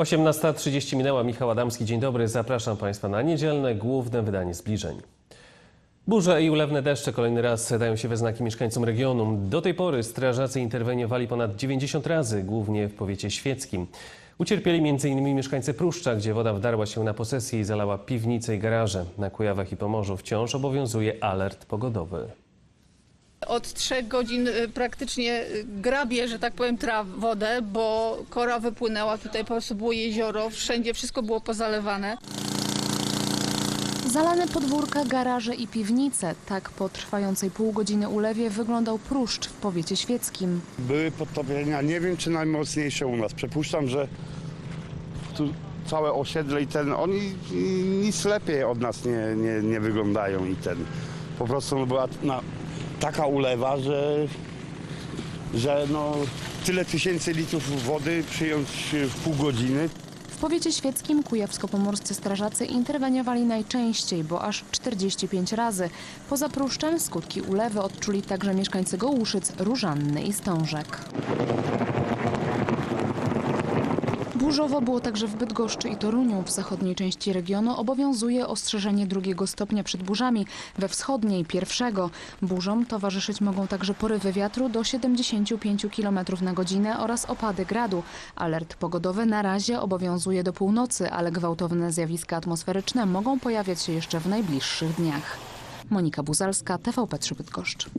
18.30 minęła. Michał Adamski, dzień dobry. Zapraszam Państwa na niedzielne główne wydanie zbliżeń. Burze i ulewne deszcze kolejny raz dają się we znaki mieszkańcom regionu. Do tej pory strażacy interweniowali ponad 90 razy, głównie w powiecie świeckim. Ucierpieli m.in. mieszkańcy Pruszcza, gdzie woda wdarła się na posesję i zalała piwnice i garaże. Na Kujawach i Pomorzu wciąż obowiązuje alert pogodowy. Od trzech godzin y, praktycznie y, grabie, że tak powiem, traw wodę, bo kora wypłynęła, tutaj po prostu było jezioro, wszędzie wszystko było pozalewane. Zalane podwórka, garaże i piwnice. Tak po trwającej pół godziny ulewie wyglądał pruszcz w powiecie świeckim. Były podtopienia, nie wiem czy najmocniejsze u nas. Przypuszczam, że tu całe osiedle i ten, oni nic lepiej od nas nie, nie, nie wyglądają i ten. Po prostu była na, taka ulewa, że, że no, tyle tysięcy litrów wody przyjąć w pół godziny, W powiecie świeckim kujawsko-pomorscy strażacy interweniowali najczęściej, bo aż 45 razy. Poza pruszczem skutki ulewy odczuli także mieszkańcy Gołuszyc, Różanny i Stążek. Burzowo było także w Bydgoszczy i Toruniu. W zachodniej części regionu obowiązuje ostrzeżenie drugiego stopnia przed burzami, we wschodniej pierwszego. Burzom towarzyszyć mogą także porywy wiatru do 75 km na godzinę oraz opady gradu. Alert pogodowy na razie obowiązuje do północy, ale gwałtowne zjawiska atmosferyczne mogą pojawiać się jeszcze w najbliższych dniach. Monika Buzalska, TVP3 Bydgoszcz.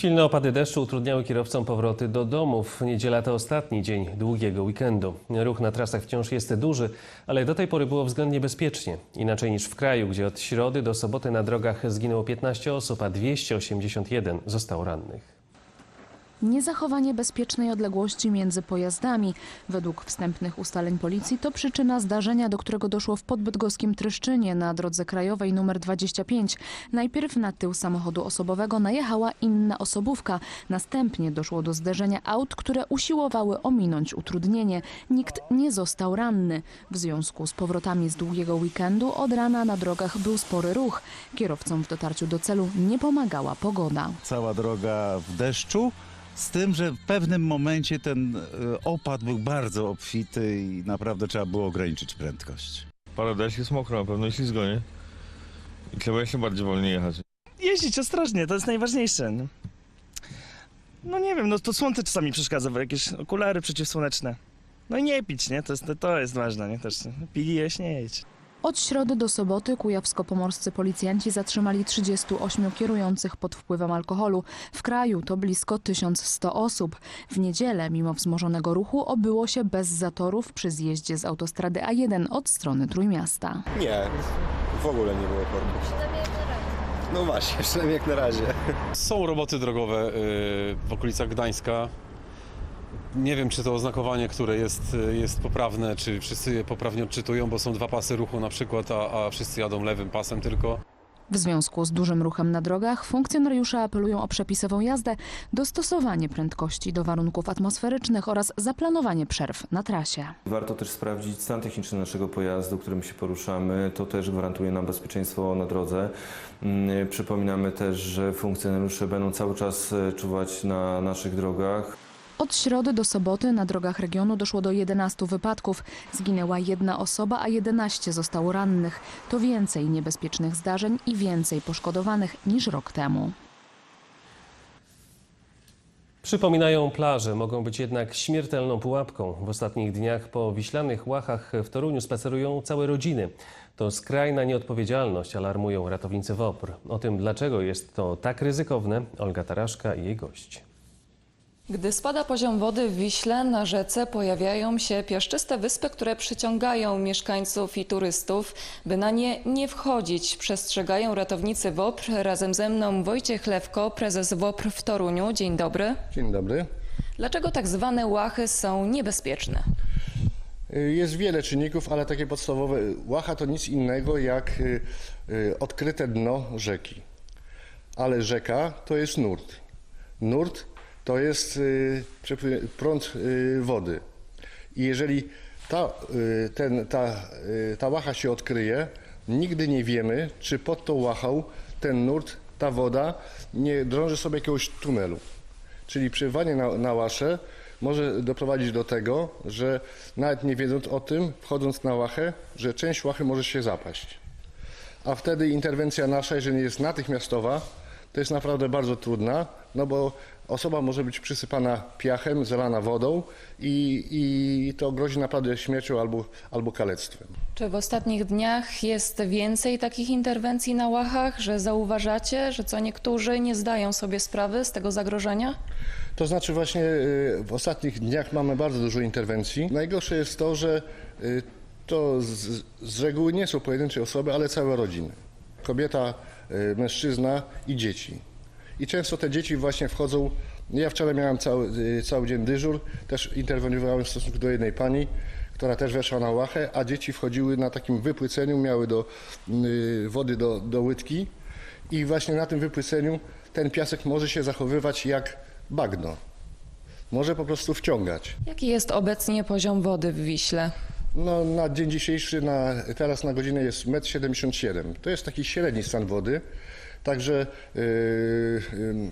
Silne opady deszczu utrudniały kierowcom powroty do domów. Niedziela to ostatni dzień długiego weekendu. Ruch na trasach wciąż jest duży, ale do tej pory było względnie bezpiecznie. Inaczej niż w kraju, gdzie od środy do soboty na drogach zginęło 15 osób, a 281 zostało rannych. Niezachowanie bezpiecznej odległości między pojazdami. Według wstępnych ustaleń policji to przyczyna zdarzenia, do którego doszło w podbydgoskim Tryszczynie na drodze krajowej nr 25. Najpierw na tył samochodu osobowego najechała inna osobówka. Następnie doszło do zderzenia aut, które usiłowały ominąć utrudnienie. Nikt nie został ranny. W związku z powrotami z długiego weekendu od rana na drogach był spory ruch. Kierowcom w dotarciu do celu nie pomagała pogoda. cała droga w deszczu. Z tym, że w pewnym momencie ten e, opad był bardzo obfity i naprawdę trzeba było ograniczyć prędkość. Deszcz jest mokro, na pewno i ślizgo, nie? I trzeba jeszcze bardziej wolniej jechać. jeździć ostrożnie, to jest najważniejsze. No. No nie wiem, no to słońce czasami przeszkadza, bo jakieś okulary przeciwsłoneczne. No i nie pić, nie? To jest, to jest ważne, nie? Też pili, jeść, nie jedź. Od środy do soboty kujawsko-pomorscy policjanci zatrzymali 38 kierujących pod wpływem alkoholu. W kraju to blisko 1100 osób. W niedzielę, mimo wzmożonego ruchu, obyło się bez zatorów przy zjeździe z autostrady A1 od strony Trójmiasta. Nie, w ogóle nie było korków. No właśnie, przynajmniej jak na razie. Są roboty drogowe y, w okolicach Gdańska. Nie wiem, czy to oznakowanie, które jest, jest poprawne, czy wszyscy je poprawnie odczytują, bo są dwa pasy ruchu na przykład, a, a wszyscy jadą lewym pasem tylko. W związku z dużym ruchem na drogach funkcjonariusze apelują o przepisową jazdę, dostosowanie prędkości do warunków atmosferycznych oraz zaplanowanie przerw na trasie. Warto też sprawdzić stan techniczny naszego pojazdu, którym się poruszamy. To też gwarantuje nam bezpieczeństwo na drodze. Mm, Przypominamy też, że funkcjonariusze będą cały czas e, czuwać na naszych drogach. Od środy do soboty na drogach regionu doszło do 11 wypadków. Zginęła jedna osoba, a 11 zostało rannych. To więcej niebezpiecznych zdarzeń i więcej poszkodowanych niż rok temu. Przypominają plaże, mogą być jednak śmiertelną pułapką. W ostatnich dniach po wiślanych łachach w Toruniu spacerują całe rodziny. To skrajna nieodpowiedzialność, alarmują ratownicy WOPR. O tym, dlaczego jest to tak ryzykowne, Olga Taraszka i jej gość. Gdy spada poziom wody w Wiśle, na rzece pojawiają się piaszczyste wyspy, które przyciągają mieszkańców i turystów. By na nie nie wchodzić, przestrzegają ratownicy WOPR. Razem ze mną Wojciech Lewko, prezes WOPR w Toruniu. Dzień dobry. Dzień dobry. Dlaczego tak zwane łachy są niebezpieczne? Jest wiele czynników, ale takie podstawowe. Łacha to nic innego jak y, y, odkryte dno rzeki. Ale rzeka to jest nurt. Nurt to jest y, prąd y, wody. I jeżeli ta, y, ten, ta, ta łacha się odkryje, nigdy nie wiemy, czy pod tą łachą ten nurt, ta woda nie drąży sobie jakiegoś tunelu. Czyli pływanie na, na łaszę może doprowadzić do tego, że nawet nie wiedząc o tym, wchodząc na łachę, że część łachy może się zapaść. A wtedy interwencja nasza, jeżeli jest natychmiastowa, to jest naprawdę bardzo trudna, no bo osoba może być przysypana piachem, zalana wodą i, i to grozi naprawdę śmiercią albo, albo kalectwem. Czy w ostatnich dniach jest więcej takich interwencji na łachach, że zauważacie, że co niektórzy nie zdają sobie sprawy z tego zagrożenia? To znaczy właśnie y, w ostatnich dniach mamy bardzo dużo interwencji. Najgorsze jest to, że y, to z, z reguły nie są pojedyncze osoby, ale całe rodziny. Kobieta, mężczyzna i dzieci. I często te dzieci właśnie wchodzą. Ja wczoraj miałem cały, y, cały dzień dyżur, też interweniowałem w stosunku do jednej pani, która też weszła na łachę, a dzieci wchodziły na takim wypłyceniu, miały do y, wody do, do łydki i właśnie na tym wypłyceniu ten piasek może się zachowywać jak bagno. Może po prostu wciągać. Jaki jest obecnie poziom wody w Wiśle? No, na dzień dzisiejszy, na, teraz na godzinę jest 1,77 m. To jest taki średni stan wody. Także yy,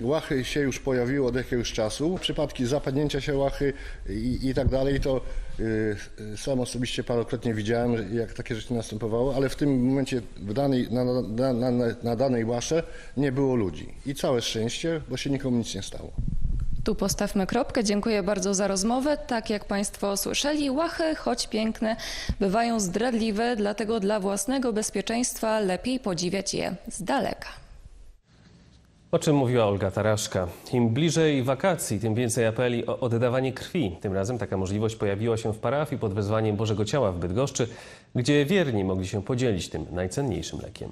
łachy się już pojawiły od jakiegoś czasu. Przypadki zapadnięcia się łachy i, i tak dalej, to yy, sam osobiście parokrotnie widziałem, jak takie rzeczy następowały, ale w tym momencie w danej, na, na, na, na danej łasze nie było ludzi. I całe szczęście, bo się nikomu nic nie stało. Tu postawmy kropkę. Dziękuję bardzo za rozmowę. Tak jak Państwo słyszeli, łachy, choć piękne, bywają zdradliwe, dlatego dla własnego bezpieczeństwa lepiej podziwiać je z daleka. O czym mówiła Olga Taraszka. Im bliżej wakacji, tym więcej apeli o oddawanie krwi. Tym razem taka możliwość pojawiła się w parafii pod wezwaniem Bożego Ciała w Bydgoszczy, gdzie wierni mogli się podzielić tym najcenniejszym lekiem.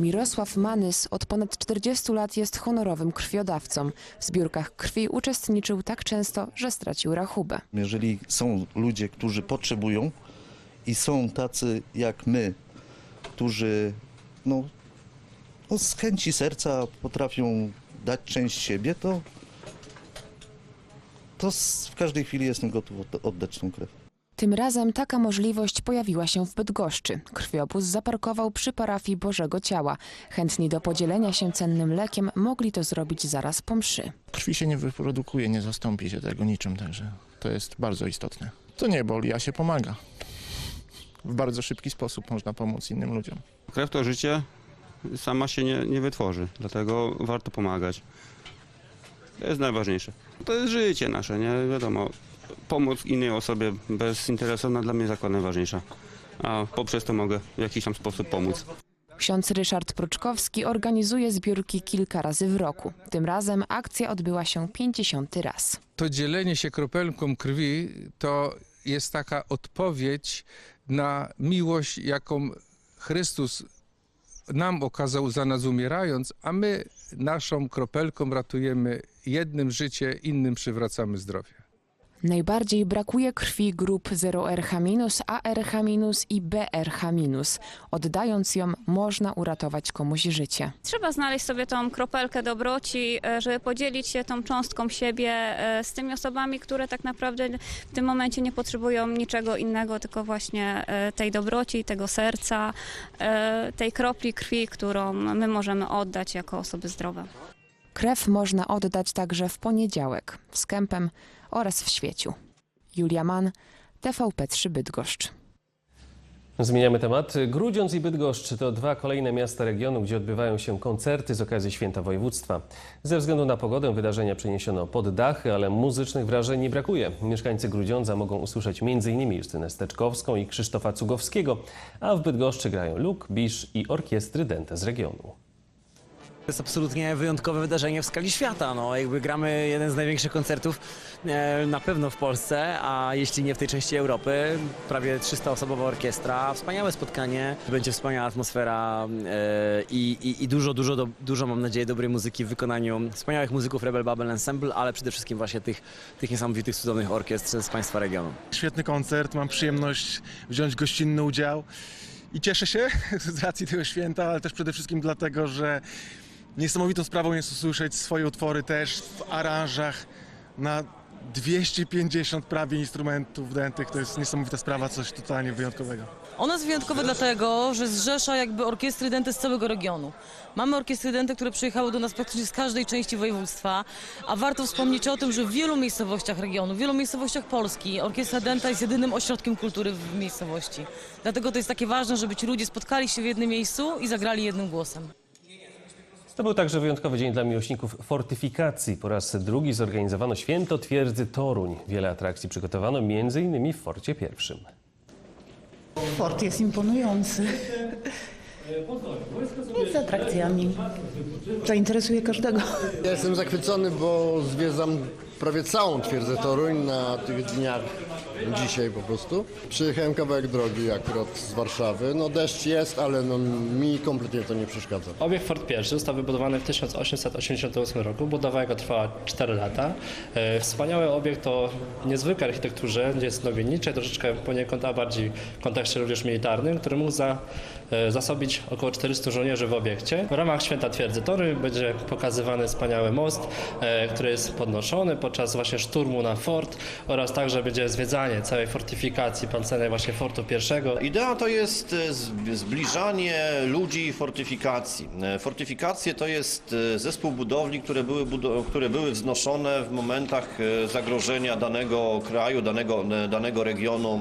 Mirosław Manys od ponad 40 lat jest honorowym krwiodawcą. W zbiórkach krwi uczestniczył tak często, że stracił rachubę. Jeżeli są ludzie, którzy potrzebują i są tacy jak my, którzy no, no z chęci serca potrafią dać część siebie, to, to w każdej chwili jestem gotów od- oddać tą krew. Tym razem taka możliwość pojawiła się w Bydgoszczy. Krwiobóz zaparkował przy parafii Bożego Ciała. Chętni do podzielenia się cennym lekiem mogli to zrobić zaraz po mszy. Krwi się nie wyprodukuje, nie zastąpi się tego niczym, także to jest bardzo istotne. To nie boli, a się pomaga. W bardzo szybki sposób można pomóc innym ludziom. Krew to życie sama się nie, nie wytworzy, dlatego warto pomagać. To jest najważniejsze. To jest życie nasze, nie wiadomo. Pomóc innej osobie bezinteresowna dla mnie jest akurat najważniejsza. A poprzez to mogę w jakiś tam sposób pomóc. Ksiądz Ryszard Pruczkowski organizuje zbiórki kilka razy w roku. Tym razem akcja odbyła się 50 raz. to dzielenie się kropelką krwi to jest taka odpowiedź na miłość, jaką Chrystus nam okazał za nas umierając, a my naszą kropelką ratujemy jednym życie, innym przywracamy zdrowie. Najbardziej brakuje krwi grup 0RH-, ARH- i BRH-. Oddając ją, można uratować komuś życie. Trzeba znaleźć sobie tą kropelkę dobroci, e, żeby podzielić się tą cząstką siebie e, z tymi osobami, które tak naprawdę w tym momencie nie potrzebują niczego innego, tylko właśnie e, tej dobroci, tego serca, tej kropli krwi, którą my możemy oddać jako osoby zdrowe. Krew można oddać także w poniedziałek, w Skępem oraz w Świeciu. Julia Mann, TVP3 Bydgoszcz. Zmieniamy temat. Grudziądz i Bydgoszcz to dwa kolejne miasta regionu, gdzie odbywają się koncerty z okazji Święta Województwa. Ze względu na pogodę wydarzenia przeniesiono pod dachy, ale muzycznych wrażeń nie brakuje. Mieszkańcy Grudziądza mogą usłyszeć m.in. Justynę Steczkowską i Krzysztofa Cugowskiego, a w Bydgoszczy grają Luk, Bisz i orkiestry Dente z regionu. To jest absolutnie wyjątkowe wydarzenie w skali świata. No, jakby gramy jeden z największych koncertów e, na pewno w Polsce, a jeśli nie w tej części Europy, prawie 300-osobowa orkiestra, wspaniałe spotkanie, będzie wspaniała atmosfera e, i, i, dużo, dużo, do, dużo mam nadzieję dobrej muzyki w wykonaniu wspaniałych muzyków Rebel Babel Ensemble, ale przede wszystkim właśnie tych, tych niesamowitych, cudownych orkiestr z Państwa regionu. Świetny koncert, mam przyjemność wziąć gościnny udział i cieszę się z racji tego święta, ale też przede wszystkim dlatego, że niesamowitą sprawą jest usłyszeć swoje utwory też w aranżach na 250 prawie instrumentów dętych, to jest niesamowita sprawa, coś totalnie wyjątkowego. Ono jest wyjątkowe dlatego, że zrzesza jakby orkiestry denty z całego regionu. Mamy orkiestry denty, które przyjechały do nas praktycznie z każdej części województwa, a warto wspomnieć o tym, że w wielu miejscowościach regionu, w wielu miejscowościach Polski orkiestra denta jest jedynym ośrodkiem kultury w miejscowości. Dlatego to jest takie ważne, żeby ci ludzie spotkali się w jednym miejscu i zagrali jednym głosem. To był także wyjątkowy dzień dla miłośników fortyfikacji. Po raz drugi zorganizowano święto twierdzy Toruń. Wiele atrakcji przygotowano m.in. w Forcie Pierwszym. Fort jest imponujący. Jest z atrakcjami. Zainteresuje każdego. Ja jestem zachwycony, bo zwiedzam prawie całą twierdzę Toruń na tych dniach dzisiaj po prostu. Przyjechałem kawałek drogi akurat z Warszawy. No deszcz jest, ale no, mi kompletnie to nie przeszkadza. Obiekt Fort I został wybudowany w 1888 roku. Budowa jego trwała 4 lata. E, Wspaniały obiekt o niezwykłej architekturze, jest nowienniczy, troszeczkę poniekąd, a bardziej w kontekście również militarnym, który mógł za, zasobić około 400 żołnierzy w obiekcie. W ramach Święta Twierdzy Tory będzie pokazywany wspaniały most, e, który jest podnoszony podczas właśnie szturmu na fort oraz także będzie zwiedzanie całej fortyfikacji pancernej właśnie Fortu I. Idea to jest e, zbliżanie ludzi i fortyfikacji. E, Fortyfikacje to jest e, zespół budowli, które były, które były wznoszone w momentach e, zagrożenia danego kraju, danego, e, danego regionu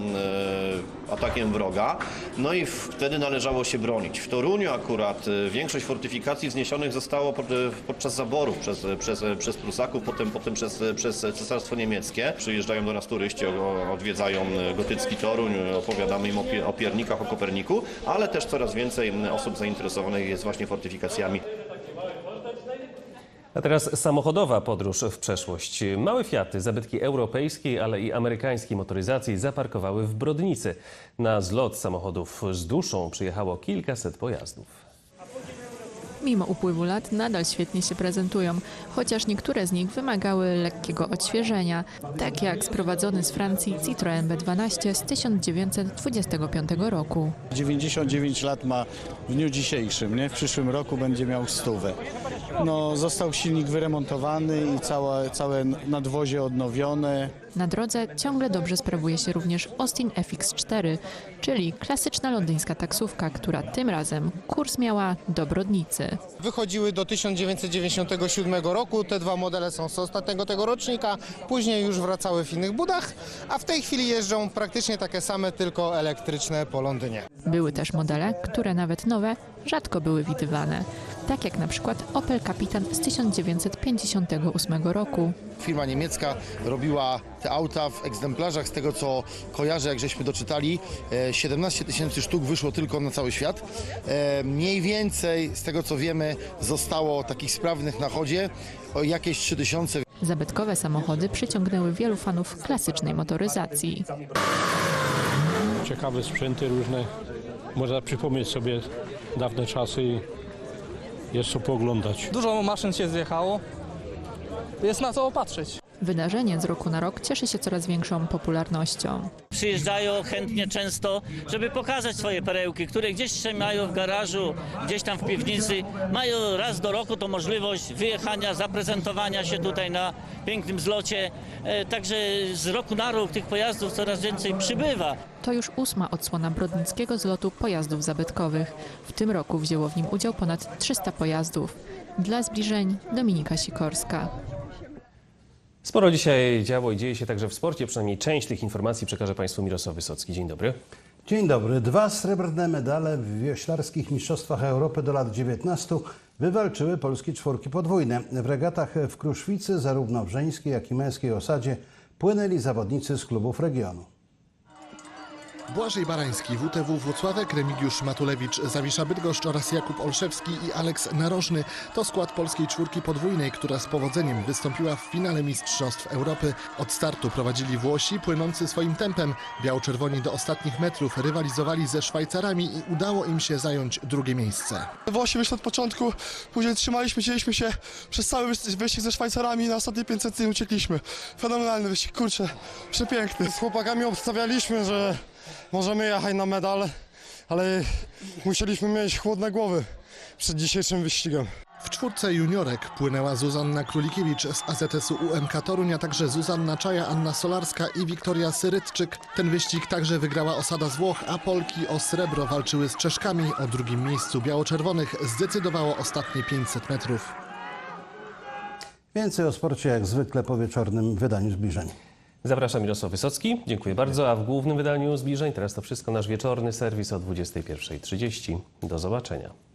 e, atakiem wroga. No i wtedy należało się bronić. W Toruniu akurat e, większość fortyfikacji wzniesionych zostało e, podczas zaborów przez, przez, przez Prusaków, potem, potem przez, przez Cesarstwo Niemieckie. Przyjeżdżają do nas turyści, odwiedzają e, gotycki Toruń, e, opowiadamy im o, o piernikach, o Koperniku, ale też coraz więcej osób zainteresowanych jest właśnie fortyfikacjami. A teraz samochodowa podróż w przeszłość. Małe Fiaty, zabytki europejskiej, ale i amerykańskiej motoryzacji zaparkowały w Brodnicy. Na zlot samochodów z duszą przyjechało kilkaset pojazdów. Mimo upływu lat nadal świetnie się prezentują, chociaż niektóre z nich wymagały lekkiego odświeżenia, tak jak sprowadzony z Francji Citroën B12 z 1925 roku. 99 lat ma w dniu dzisiejszym, nie? W przyszłym roku będzie miał stówę. No, został silnik wyremontowany i całe, całe nadwozie odnowione. Na drodze ciągle dobrze sprawuje się również Austin FX4, czyli klasyczna londyńska taksówka, która tym razem kurs miała do Brodnicy. Wychodziły do 1997 roku. Te dwa modele są z ostatniego tego rocznika. Później już wracały w innych budach, a w tej chwili jeżdżą praktycznie takie same, tylko elektryczne po Londynie. Były też modele, które nawet nowe rzadko były widywane, tak jak na przykład Opel Kapitan z 1958 roku. Firma niemiecka robiła te auta w egzemplarzach, z tego co kojarzę, jak żeśmy doczytali, e, 17 tysięcy sztuk wyszło tylko na cały świat. E, Mniej więcej, z tego co wiemy, zostało takich sprawnych na chodzie o jakieś 3 tysiące. Zabytkowe samochody przyciągnęły wielu fanów klasycznej motoryzacji. ciekawe sprzęty różne. Można przypomnieć sobie dawne czasy co pooglądać. Dużo maszyn się zjechało. Jest na co opatrzeć. Wydarzenie z roku na rok cieszy się coraz większą popularnością. Przyjeżdżają chętnie często, żeby pokazać swoje perełki, które gdzieś mają w garażu, gdzieś tam w piwnicy. Mają raz do roku to możliwość wyjechania, zaprezentowania się tutaj na pięknym zlocie. E, Także z roku na rok tych pojazdów coraz więcej przybywa. To już ósma odsłona brodnickiego zlotu pojazdów zabytkowych. W tym roku wzięło w nim udział ponad 300 pojazdów. Dla zbliżeń Dominika Sikorska. Sporo dzisiaj działo i dzieje się także w sporcie. Przynajmniej część tych informacji przekaże Państwu Mirosław Wysocki. Dzień dobry. Dzień dobry. Dwa srebrne medale w wioślarskich mistrzostwach Europy do lat 19 wywalczyły polskie czwórki podwójne. W regatach w Kruszwicy, zarówno w żeńskiej, jak i męskiej osadzie, płynęli zawodnicy z klubów regionu. Błażej Barański, WTW Włocławek, Remigiusz Matulewicz, Zawisza Bydgoszcz oraz Jakub Olszewski i Aleks Narożny to skład polskiej czwórki podwójnej, która z powodzeniem wystąpiła w finale Mistrzostw Europy. Od startu prowadzili Włosi, płynący swoim tempem. Biało-czerwoni do ostatnich metrów rywalizowali ze Szwajcarami i udało im się zająć drugie miejsce. Włosi wyszli od początku, później trzymaliśmy, cięliśmy się przez cały wyś- wyścig ze Szwajcarami i na ostatnie 500 uciekliśmy. Fenomenalny wyścig, kurczę, przepiękny. Z chłopakami obstawialiśmy, że możemy jechać na medal, ale musieliśmy mieć chłodne głowy przed dzisiejszym wyścigiem. W czwórce juniorek płynęła Zuzanna Królikiewicz z AZS-u UMK Toruń, a także Zuzanna Czaja, Anna Solarska i Wiktoria Syrytczyk. Ten wyścig także wygrała osada z Włoch, a Polki o srebro walczyły z Czeszkami. O drugim miejscu biało-czerwonych zdecydowało ostatnie 500 metrów. Więcej o sporcie jak zwykle po wieczornym wydaniu zbliżeń. Zapraszam Mirosław Wysocki. Dziękuję bardzo. A w głównym wydaniu zbliżeń teraz to wszystko nasz wieczorny serwis o 21.30. Do zobaczenia.